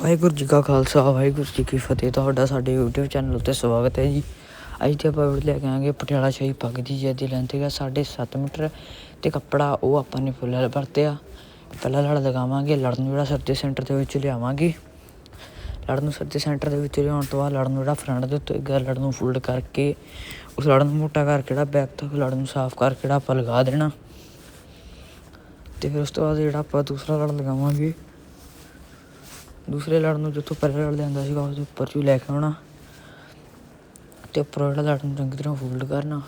ਵਾਹਿਗੁਰੂ ਜੀ ਕਾ ਖਾਲਸਾ, ਵਾਹਿਗੁਰੂ ਜੀ ਕੀ ਫਤਿਹ। ਤੁਹਾਡਾ ਸਾਡੇ YouTube ਚੈਨਲ ਉੱਤੇ ਸਵਾਗਤ ਹੈ ਜੀ। ਅੱਜ ਤੇ ਆਪਾਂ ਵੀਡੀਓ ਲੈ ਕੇ ਆਵਾਂਗੇ ਪਟਿਆਲਾ ਸ਼ਾਹੀ ਪੱਗ ਦੀ ਜਿਹਦੀ ਲੈਂਥ ਹੈਗਾ 7.5 ਮੀਟਰ ਤੇ ਕੱਪੜਾ ਉਹ ਆਪਾਂ ਨੇ ਫੁੱਲ ਵਰਤਿਆ। ਪਹਿਲਾਂ ਲੜ ਲਗਾਵਾਂਗੇ ਲੜ ਨੂੰ ਜਿਹੜਾ ਸੱਜੇ ਸੈਂਟਰ ਦੇ ਵਿੱਚ ਲਿਆਵਾਂਗੇ। ਲੜ ਨੂੰ ਸੱਜੇ ਸੈਂਟਰ ਦੇ ਵਿੱਚ ਲਿਆਉਣ ਤੋਂ ਬਾਅਦ ਲੜ ਨੂੰ ਜਿਹੜਾ ਫਰੰਟ ਦੇ ਉੱਤੇ ਹੈਗਾ ਲੜ ਨੂੰ ਫੋਲਡ ਕਰਕੇ ਉਸ ਲੜ ਨੂੰ ਮੋਟਾ ਕਰਕੇ ਜਿਹੜਾ ਬੈਕ ਤੱਕ ਲੜ ਨੂੰ ਸਾਫ਼ ਕਰਕੇ ਜਿਹੜਾ ਆਪਾਂ ਲਗਾ ਦੇਣਾ। ਤੇ ਫਿਰ ਉਸ ਤੋਂ ਬਾਅਦ ਜਿਹੜਾ ਆਪਾਂ ਦੂਸਰਾ ਲੜ ਲਗਾਵਾਂਗੇ ਦੂਸਰੇ ਲੜ ਨੂੰ ਜਿੱਥੋਂ ਪਹਿਲਾਂ ਲੜ ਲਿਆਂਦਾ ਸੀਗਾ ਉਸ ਦੇ ਉੱਪਰ ਚੋਂ ਲੈ ਕੇ ਆਉਣਾ ਤੇ ਉੱਪਰ ਜਿਹੜਾ ਲੜ ਨੂੰ ਚੰਗੀ ਤਰ੍ਹਾਂ ਫੋਲਡ ਕਰਨਾ।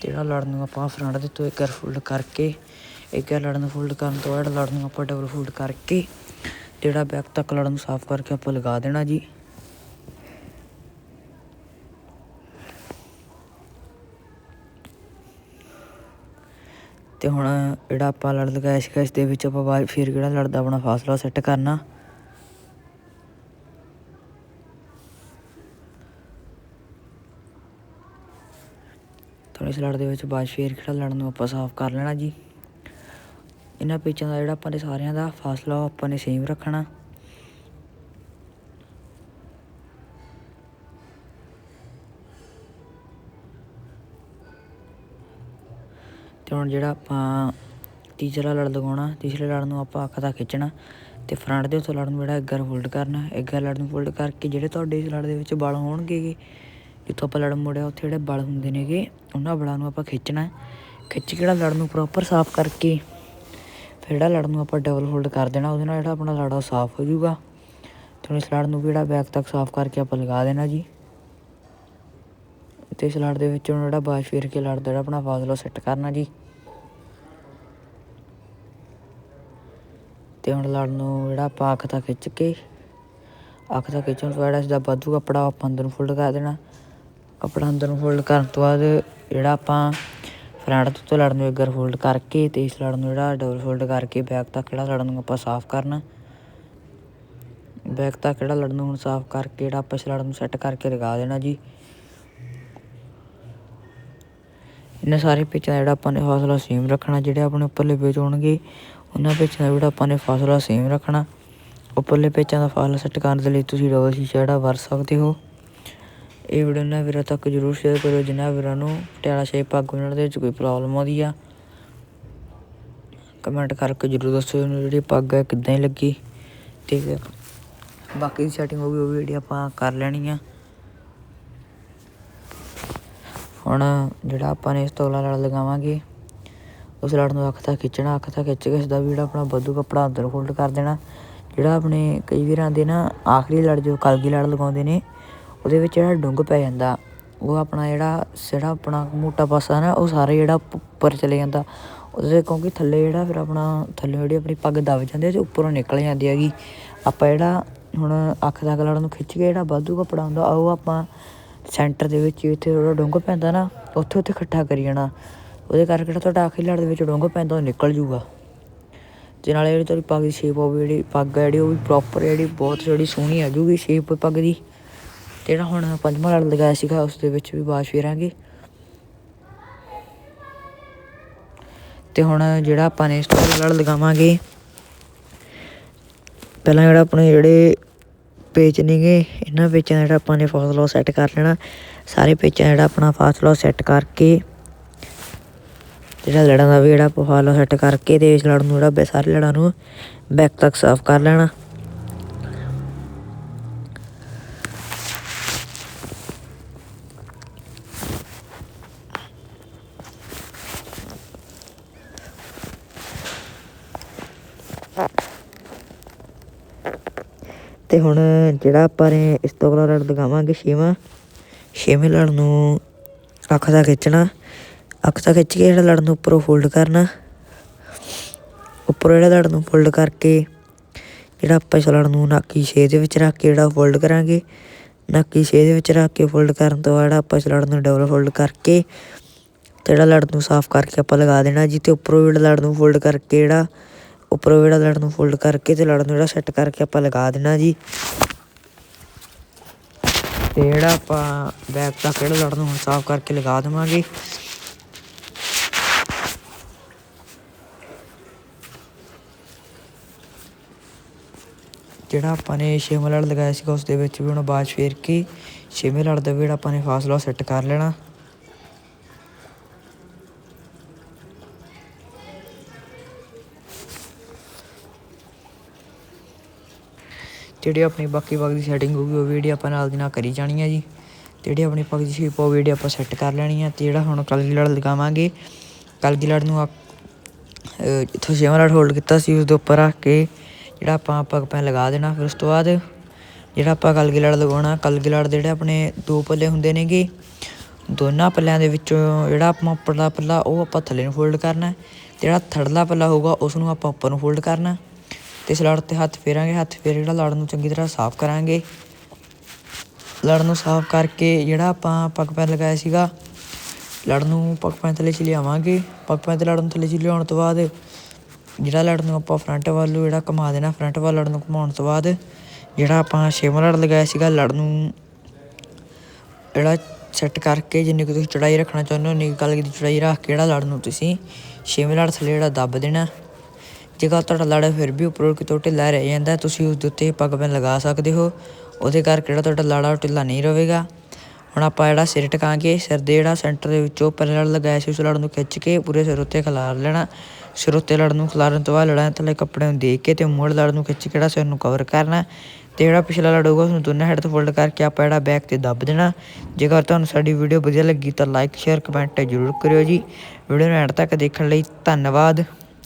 ਤੇ ਜਿਹੜਾ ਲੜ ਨੂੰ ਆਪਾਂ ਫਰੰਟ ਦੇ ਤੋਂ ਇੱਕ ਵਾਰ ਫੋਲਡ ਕਰਕੇ, ਇੱਕ ਵਾਰ ਲੜ ਨੂੰ ਫੋਲਡ ਕਰਨ ਤੋਂ ਬਾਅਦ ਲੜ ਨੂੰ ਆਪਾਂ ਡਬਲ ਫੋਲਡ ਕਰਕੇ, ਜਿਹੜਾ ਬੈਕ ਤੱਕ ਲੜ ਨੂੰ ਸਾਫ਼ ਕਰਕੇ ਆਪਾਂ ਲਗਾ ਦੇਣਾ ਜੀ। ਤੇ ਹੁਣ ਜਿਹੜਾ ਆਪਾਂ ਲੜ ਲਗਾਇਆ ਸੀਗਾ ਇਸ ਦੇ ਵਿੱਚ ਆਪਾਂ ਬਾਅਦ ਫਿਰ ਕਿਹੜਾ ਲੜਦਾ ਆਪਣਾ ਫਾਸਲਾ ਸੈੱਟ ਕਰਨਾ? ਇਸ ਲੜ ਦੇ ਵਿੱਚ ਬਾਅਦ ਫੇਰ ਜਿਹੜਾ ਲੜਨ ਨੂੰ ਆਪਾਂ ਸਾਫ਼ ਕਰ ਲੈਣਾ ਜੀ। ਇਹਨਾਂ ਪੇਚਾਂ ਦਾ ਜਿਹੜਾ ਆਪਾਂ ਨੇ ਸਾਰਿਆਂ ਦਾ ਫਾਸਲਾ ਉਹ ਆਪਾਂ ਨੇ ਸੇਮ ਰੱਖਣਾ। ਤੇ ਹੁਣ ਜਿਹੜਾ ਆਪਾਂ ਤੀਸਰਾ ਲੜ ਲਗਾਉਣਾ, ਤੀਸਰੇ ਲੜ ਨੂੰ ਆਪਾਂ ਅੱਖ ਦਾ ਖਿੱਚਣਾ ਤੇ ਫਰੰਟ ਦੇ ਉੱਤੇ ਲੜ ਨੂੰ ਜਿਹੜਾ ਇੱਕ ਵਾਰ ਫੋਲਡ ਕਰਨਾ ਇੱਕ ਲੜ ਨੂੰ ਫੋਲਡ ਕਰਕੇ ਜਿਹੜੇ ਤੁਹਾਡੇ ਇਸ ਲੜ ਦੇ ਵਿੱਚ ਬਲ ਹੋਣਗੇ ਜਿੱਥੋਂ ਆਪਾਂ ਲੜ ਮੋੜਿਆ ਉੱਥੇ ਜਿਹੜੇ ਬਲ ਹੁੰਦੇ ਨੇਗੇ, ਉਹਨਾਂ ਬਲਾਂ ਨੂੰ ਆਪਾਂ ਖਿੱਚਣਾ ਖਿੱਚ ਕੇ ਜਿਹੜਾ ਲੜ ਨੂੰ ਪ੍ਰੋਪਰ ਸਾਫ਼ ਕਰਕੇ ਫਿਰ ਜਿਹੜਾ ਲੜ ਨੂੰ ਆਪਾਂ ਡਬਲ ਫੋਲਡ ਕਰ ਦੇਣਾ, ਉਹਦੇ ਨਾਲ ਜਿਹੜਾ ਆਪਣਾ ਲੜ ਸਾਫ਼ ਹੋ ਜਾਊਗਾ। ਤੇ ਹੁਣ ਇਸ ਲੜ ਨੂੰ ਵੀ ਜਿਹੜਾ ਬੈਕ ਤੱਕ ਸਾਫ਼ ਕਰਕੇ ਆਪਾਂ ਲਗਾ ਦੇਣਾ ਜੀ। ਤੇ ਇਸ ਲੜ ਦੇ ਵਿੱਚ ਹੁਣ ਜਿਹੜਾ ਬਾਜ਼ ਫੇਰ ਕੇ ਲੜਦਾ ਜਿਹੜਾ ਆਪਣਾ ਫਾਸਲਾ ਸੈੱਟ ਕਰਨਾ ਜੀ। ਤੇ ਹੁਣ ਲੜ ਨੂੰ ਜਿਹੜਾ ਆਪਾਂ ਅੱਖ ਤੱਕ ਖਿੱਚ ਕੇ, ਅੱਖ ਤੱਕ ਖਿੱਚਣ ਤੋਂ ਬਾਅਦ ਇਸਦਾ ਵਾਧੂ ਕੱਪੜਾ ਆਪਾਂ ਅੰਦਰ ਨੂੰ ਫੋਲਡ ਕਰ ਦੇਣਾ। ਕੱਪੜਾ ਅੰਦਰ ਨੂੰ ਫੋਲਡ ਕਰਨ ਤੋਂ ਬਾਅਦ ਜਿਹੜਾ ਆਪਾਂ ਫਰੰਟ ਤੋਂ ਲੜ ਨੂੰ ਇੱਕ ਫੋਲਡ ਕਰਕੇ ਤੇ ਇਸ ਲੜ ਨੂੰ ਜਿਹੜਾ ਡਬਲ ਫੋਲਡ ਕਰਕੇ ਬੈਕ ਤੱਕ ਜਿਹੜਾ ਲੜ ਨੂੰ ਆਪਾਂ ਸਾਫ਼ ਕਰਨਾ। ਬੈਕ ਤੱਕ ਜਿਹੜਾ ਲੜ ਨੂੰ ਹੁਣ ਸਾਫ਼ ਕਰਕੇ ਜਿਹੜਾ ਆਪਾਂ ਇਸ ਲੜ ਨੂੰ ਸੈੱਟ ਕਰਕੇ ਲਗਾ ਦੇਣਾ ਜੀ। ਇਹਨਾਂ ਸਾਰੇ ਪੇਚਾਂ ਦਾ ਜਿਹੜਾ ਆਪਾਂ ਨੇ ਫਾਸਲਾ ਸੇਮ ਰੱਖਣਾ, ਜਿਹੜੇ ਆਪਣੇ ਉੱਪਰਲੇ ਪੇਚ ਹੋਣਗੇ, ਉਹਨਾਂ ਪੇਚਾਂ ਦਾ ਜਿਹੜਾ ਆਪਾਂ ਨੇ ਫਾਸਲਾ ਸੇਮ ਰੱਖਣਾ। ਉੱਪਰਲੇ ਪੇਚਾਂ ਦਾ ਫਾਸਲਾ ਸੈੱਟ ਕਰਨ ਦੇ ਲਈ ਤੁਸੀਂ ਡਬਲ ਸ਼ੀਸ਼ਾ ਜਿਹੜਾ ਵਰਤ ਸਕਦੇ ਹੋ। ਇਹ ਵੀਡੀਓ ਨਾ ਵੀਰਾਂ ਤੱਕ ਜਰੂਰ ਸ਼ੇਅਰ ਕਰਿਓ, ਜਿਨ੍ਹਾਂ ਵੀਰਾਂ ਨੂੰ ਪਟਿਆਲਾ ਸ਼ੇਪ ਪੱਗ ਬਣਾਉਣ ਦੇ ਵਿੱਚ ਕੋਈ ਪ੍ਰੋਬਲਮ ਆਉਂਦੀ ਆ। ਕਮੈਂਟ ਕਰਕੇ ਜਰੂਰ ਦੱਸੋ ਜਿਹੜੀ ਪੱਗ ਹੈ ਕਿੱਦਾਂ ਹੀ ਲੱਗੀ। ਠੀਕ ਹੈ ਬਾਕੀ ਦੀ ਸੈਟਿੰਗ ਹੋ ਗਈ ਉਹ ਵੀ ਜਿਹੜੀ ਆਪਾਂ ਕਰ ਲੈਣੀ ਆ। ਹੁਣ ਜਿਹੜਾ ਆਪਾਂ ਨੇ ਇਸ ਤੋਂ ਅਗਲਾ ਲੜ ਲਗਾਵਾਂਗੇ, ਉਸ ਲੜ ਨੂੰ ਅੱਖ ਤੱਕ ਖਿੱਚਣਾ, ਅੱਖ ਤੱਕ ਖਿੱਚ ਕੇ ਇਸ ਦਾ ਵੀ ਜਿਹੜਾ ਆਪਣਾ ਵਾਧੂ ਕੱਪੜਾ ਅੰਦਰ ਫੋਲਡ ਕਰ ਦੇਣਾ। ਜਿਹੜਾ ਆਪਣੇ ਕਈ ਵੀਰਾਂ ਦੇ ਨਾ ਆਖਰੀ ਲੜ ਜੋ ਕਲਗੀ ਲੜ ਲਗਾਉਂਦੇ ਨੇ, ਉਹਦੇ ਵਿੱਚ ਜਿਹੜਾ ਡੁੰਗ ਪੈ ਜਾਂਦਾ, ਉਹ ਆਪਣਾ ਜਿਹੜਾ ਜਿਹੜਾ ਆਪਣਾ ਮੋਟਾ ਪਾਸਾ ਨਾ, ਉਹ ਸਾਰਾ ਜਿਹੜਾ ਉੱਪਰ ਚਲੇ ਜਾਂਦਾ। ਉਹਦੇ ਕਿਉਂਕਿ ਥੱਲੇ ਜਿਹੜਾ ਫਿਰ ਆਪਣਾ, ਥੱਲੇ ਜਿਹੜੀ ਆਪਣੀ ਪੱਗ ਦਬ ਜਾਂਦੀ ਹੈ ਤੇ ਉੱਪਰੋਂ ਨਿਕਲ ਜਾਂਦੀ ਹੈਗੀ। ਆਪਾਂ ਜਿਹੜਾ ਹੁਣ ਅੱਖ ਦਾ ਲੜ ਨੂੰ ਖਿੱਚ ਕੇ ਜਿਹੜਾ ਵਾਧੂ ਕੱਪੜਾ ਹੁੰਦਾ, ਉਹ ਆਪਾਂ ਸੈਂਟਰ ਦੇ ਵਿੱਚ ਜਿੱਥੇ ਥੋੜ੍ਹਾ ਡੁੰਗ ਪੈਂਦਾ ਨਾ, ਉੱਥੇ ਉੱਥੇ ਇਕੱਠਾ ਕਰੀ ਜਾਣਾ। ਉਹਦੇ ਕਰਕੇ ਜਿਹੜਾ ਤੁਹਾਡਾ ਆਖਰੀ ਲੜ ਦੇ ਵਿੱਚ ਡੁੰਗ ਪੈਂਦਾ, ਉਹ ਨਿਕਲ ਜੂਗਾ। ਤੇ ਨਾਲੇ ਜਿਹੜੀ ਤੁਹਾਡੀ ਪੱਗ ਦੀ ਸ਼ੇਪ ਹੋਵੇ ਜਿਹੜੀ ਪੱਗ ਹੈ ਜਿਹੜੀ, ਉਹ ਵੀ ਪ੍ਰੋਪਰ ਜਿਹੜੀ, ਬਹੁਤ ਜਿਹੜੀ ਸੋਹਣੀ ਆ ਜੂਗੀ ਸ਼ੇਪ ਪੱਗ ਦੀ। ਤੇ ਜਿਹੜਾ ਹੁਣ ਪੰਜਵਾਂ ਲੜ ਲਗਾਇਆ ਸੀਗਾ, ਉਸ ਦੇ ਵਿੱਚ ਵੀ ਬਾਸ਼ ਫੇਰਾਂਗੇ। ਤੇ ਹੁਣ ਜਿਹੜਾ ਆਪਾਂ ਨੇ ਇਸ ਲੜ ਲਗਾਵਾਂਗੇ, ਪਹਿਲਾਂ ਜਿਹੜਾ ਆਪਣੇ ਜਿਹੜੇ ਪੇਚ ਨੇਗੇ ਇਹਨਾਂ ਪੇਚਾਂ ਦਾ ਜਿਹੜਾ ਆਪਾਂ ਨੇ ਫਾਸਲਾ ਸੈੱਟ ਕਰ ਲੈਣਾ। ਸਾਰੇ ਪੇਚਾਂ ਜਿਹੜਾ ਆਪਣਾ ਫਾਸਲਾ ਸੈੱਟ ਕਰਕੇ, ਜਿਹੜਾ ਲੜਾਂ ਦਾ ਵੀ ਜਿਹੜਾ ਆਪਾਂ ਫਾਸਲਾ ਸੈੱਟ ਕਰਕੇ ਤੇ ਇਸ ਲੜ ਨੂੰ ਜਿਹੜਾ ਸਾਰੇ ਲੜਾਂ ਨੂੰ ਬੈਕ ਤੱਕ ਸਾਫ਼ ਕਰ ਲੈਣਾ। ਤੇ ਹੁਣ ਜਿਹੜਾ ਆਪਾਂ ਨੇ ਇਸ ਤੋਂ ਅਗਲਾ ਲੜ ਲਗਾਵਾਂਗੇ ਛੇਵਾਂ, ਛੇਵੇਂ ਲੜ ਨੂੰ ਅੱਖ ਦਾ ਖਿੱਚਣਾ। ਅੱਖ ਦਾ ਖਿੱਚ ਕੇ ਜਿਹੜਾ ਲੜ ਨੂੰ ਉੱਪਰੋਂ ਫੋਲਡ ਕਰਨਾ। ਉੱਪਰੋਂ ਜਿਹੜਾ ਲੜ ਨੂੰ ਫੋਲਡ ਕਰਕੇ ਜਿਹੜਾ ਆਪਾਂ ਇਸ ਲੜ ਨੂੰ ਨਾਕੀ ਛੇ ਦੇ ਵਿੱਚ ਰੱਖ ਕੇ ਜਿਹੜਾ ਫੋਲਡ ਕਰਾਂਗੇ। ਨਾਕੀ ਛੇ ਦੇ ਵਿੱਚ ਰੱਖ ਕੇ ਫੋਲਡ ਕਰਨ ਤੋਂ ਬਾਅਦ ਆਪਾਂ ਇਸ ਲੜ ਨੂੰ ਡਬਲ ਫੋਲਡ ਕਰਕੇ ਤੇ ਜਿਹੜਾ ਲੜ ਨੂੰ ਸਾਫ਼ ਕਰਕੇ ਆਪਾਂ ਲਗਾ ਦੇਣਾ ਜੀ ਤੇ ਉੱਪਰੋਂ ਜਿਹੜਾ ਲੜ ਨੂੰ ਫੋਲਡ ਕਰਕੇ ਜਿਹੜਾ ਉੱਪਰੋਂ ਜਿਹੜਾ ਲੜ ਨੂੰ ਫੋਲਡ ਕਰਕੇ ਤੇ ਲੜ ਨੂੰ ਜਿਹੜਾ ਸੈੱਟ ਕਰਕੇ ਆਪਾਂ ਲਗਾ ਦੇਣਾ ਜੀ। ਤੇ ਜਿਹੜਾ ਆਪਾਂ ਬੈਕ ਦਾ ਕਿਹੜਾ ਲੜ ਨੂੰ ਹੁਣ ਸਾਫ਼ ਕਰਕੇ ਲਗਾ ਦੇਵਾਂਗੇ। ਜਿਹੜਾ ਆਪਾਂ ਨੇ ਛੇਵੇਂ ਲੜ ਲਗਾਇਆ ਸੀਗਾ ਉਸ ਦੇ ਵਿੱਚ ਵੀ ਹੁਣ ਬਾਅਦ ਫੇਰ ਕੇ, ਛੇਵੇਂ ਲੜ ਦਾ ਵੀ ਜਿਹੜਾ ਆਪਾਂ ਨੇ ਫਾਸਲਾ ਸੈੱਟ ਕਰ ਲੈਣਾ। ਜਿਹੜੀ ਆਪਣੀ ਬਾਕੀ ਪੱਗ ਦੀ ਸੈਟਿੰਗ ਹੋਊਗੀ, ਉਹ ਵੀਡੀਓ ਆਪਾਂ ਨਾਲ ਦੀ ਨਾਲ ਕਰੀ ਜਾਣੀ ਹੈ ਜੀ ਤੇ ਜਿਹੜੀ ਆਪਣੀ ਪੱਗ ਦੀ ਸ਼ੇਪ ਉਹ ਵੀਡੀਓ ਆਪਾਂ ਸੈੱਟ ਕਰ ਲੈਣੀ ਹੈ ਤੇ ਜਿਹੜਾ ਹੁਣ ਕਲਗੀ ਲੜ ਲਗਾਵਾਂਗੇ ਕਲਗੀ ਲੜ ਨੂੰ ਆ- ਅਹ ਇੱਥੋਂ ਛੇਵਾਂ ਲੜ ਹੋਲਡ ਕੀਤਾ ਸੀ ਉਸ ਦੇ ਉੱਪਰ ਰੱਖ ਕੇ ਜਿਹੜਾ ਆਪਾਂ ਪੱਗ ਪੈ ਲਗਾ ਦੇਣਾ, ਫਿਰ ਉਸ ਤੋਂ ਬਾਅਦ ਜਿਹੜਾ ਆਪਾਂ ਕਲਗੀ ਲੜ ਲਗਾਉਣਾ ਕਲਗੀ ਲੜ ਦੇ ਜਿਹੜੇ ਆਪਣੇ ਦੋ ਪੱਲੇ ਹੁੰਦੇ ਨੇਗੇ, ਦੋਨਾਂ ਪੱਲਿਆਂ ਦੇ ਵਿੱਚੋਂ ਜਿਹੜਾ ਆਪਾਂ ਉੱਪਰਲਾ ਪੱਲਾ, ਉਹ ਆਪਾਂ ਥੱਲੇ ਨੂੰ ਫੋਲਡ ਕਰਨਾ ਹੈ। ਜਿਹੜਾ ਥੜਲਾ ਪੱਲਾ ਹੋਊਗਾ ਉਸ ਨੂੰ ਆਪਾਂ ਉੱਪਰ ਨੂੰ ਫੋਲਡ ਕਰਨਾ ਤੇ ਇਸ ਲੜ ਤੇ ਹੱਥ ਫੇਰਾਂਗੇ, ਹੱਥ ਫੇਰ ਜਿਹੜਾ ਲੜ ਨੂੰ ਚੰਗੀ ਤਰ੍ਹਾਂ ਸਾਫ਼ ਕਰਾਂਗੇ। ਲੜ ਨੂੰ ਸਾਫ਼ ਕਰਕੇ ਜਿਹੜਾ ਆਪਾਂ ਪੱਗ ਪੈਨ ਲਗਾਇਆ ਸੀਗਾ, ਲੜ ਨੂੰ ਪੱਗ ਪੈਨ ਥੱਲੇ ਚ ਲਿਆਵਾਂਗੇ। ਪੱਗ ਪੈਨ ਤੇ ਲੜ ਨੂੰ ਥੱਲੇ ਚ ਲਿਆਉਣ ਤੋਂ ਬਾਅਦ ਜਿਹੜਾ ਲੜ ਨੂੰ ਆਪਾਂ ਫਰੰਟ ਵੱਲ ਨੂੰ ਜਿਹੜਾ ਘੁਮਾ ਦੇਣਾ, ਫਰੰਟ ਵੱਲ ਲੜ ਨੂੰ ਘੁਮਾਉਣ ਤੋਂ ਬਾਅਦ ਜਿਹੜਾ ਆਪਾਂ ਛੇਵਾਂ ਲੜ ਲਗਾਇਆ ਸੀਗਾ, ਲੜ ਨੂੰ ਜਿਹੜਾ ਸੈੱਟ ਕਰਕੇ ਜਿੰਨੀ ਕੁ ਤੁਸੀਂ ਚੜਾਈ ਰੱਖਣਾ ਚਾਹੁੰਦੇ ਹੋ, ਉਨੀ ਕਲਗੀ ਦੀ ਚੜਾਈ ਰੱਖ ਕੇ ਜਿਹੜਾ ਲੜ ਨੂੰ ਤੁਸੀਂ ਛੇਵੇਂ ਲੜ ਥੱਲੇ ਜਿਹੜਾ ਦੱਬ ਦੇਣਾ। ਜੇਕਰ ਤੁਹਾਡਾ ਲੜ ਫਿਰ ਵੀ ਉੱਪਰੋਂ ਕਿਤੋਂ ਢਿੱਲਾ ਰਹਿ ਜਾਂਦਾ, ਤੁਸੀਂ ਉਸ ਦੇ ਉੱਤੇ ਪੱਗ ਪੈਨ ਲਗਾ ਸਕਦੇ ਹੋ। ਉਹਦੇ ਕਰਕੇ ਜਿਹੜਾ ਤੁਹਾਡਾ ਲੜਾ ਉਹ ਢਿੱਲਾ ਨਹੀਂ ਰਹੇਗਾ। ਹੁਣ ਆਪਾਂ ਜਿਹੜਾ ਸਿਰ ਟਕਾਂਗੇ, ਸਿਰ ਦੇ ਜਿਹੜਾ ਸੈਂਟਰ ਦੇ ਵਿੱਚੋਂ ਪਹਿਲੇ ਲੜ ਲਗਾਇਆ ਸੀ, ਉਸ ਲੜ ਨੂੰ ਖਿੱਚ ਕੇ ਪੂਰੇ ਸਿਰ ਉੱਤੇ ਖਿਲਾਰ ਲੈਣਾ। ਸਿਰ ਉੱਤੇ ਲੜ ਨੂੰ ਖਿਲਾਰਨ ਤੋਂ ਬਾਅਦ ਲੜਾਂ ਥੱਲੇ ਕੱਪੜੇ ਨੂੰ ਦੇਖ ਕੇ ਤੇ ਮੋੜ ਲੜ ਨੂੰ ਖਿੱਚ ਕੇ ਜਿਹੜਾ ਸਿਰ ਨੂੰ ਕਵਰ ਕਰਨਾ। ਤੇ ਜਿਹੜਾ ਪਿਛਲਾ ਲੜ ਹੋਊਗਾ ਉਸ ਨੂੰ ਦੋਨਾਂ ਹੈਡ ਤੋਂ ਫੋਲਡ ਕਰਕੇ ਆਪਾਂ ਜਿਹੜਾ ਬੈਕ ਤੇ ਦੱਬ ਦੇਣਾ। ਜੇਕਰ ਤੁਹਾਨੂੰ ਸਾਡੀ ਵੀਡੀਓ ਵਧੀਆ ਲੱਗੀ ਤਾਂ ਲਾਈਕ ਸ਼ੇਅਰ ਕਮੈਂਟ ਜ਼ਰੂਰ ਕਰਿਓ ਜੀ। ਵੀਡੀਓ ਨੂੰ ਐਂਡ ਤੱਕ ਦੇਖਣ ਲਈ ਧੰਨਵਾਦ।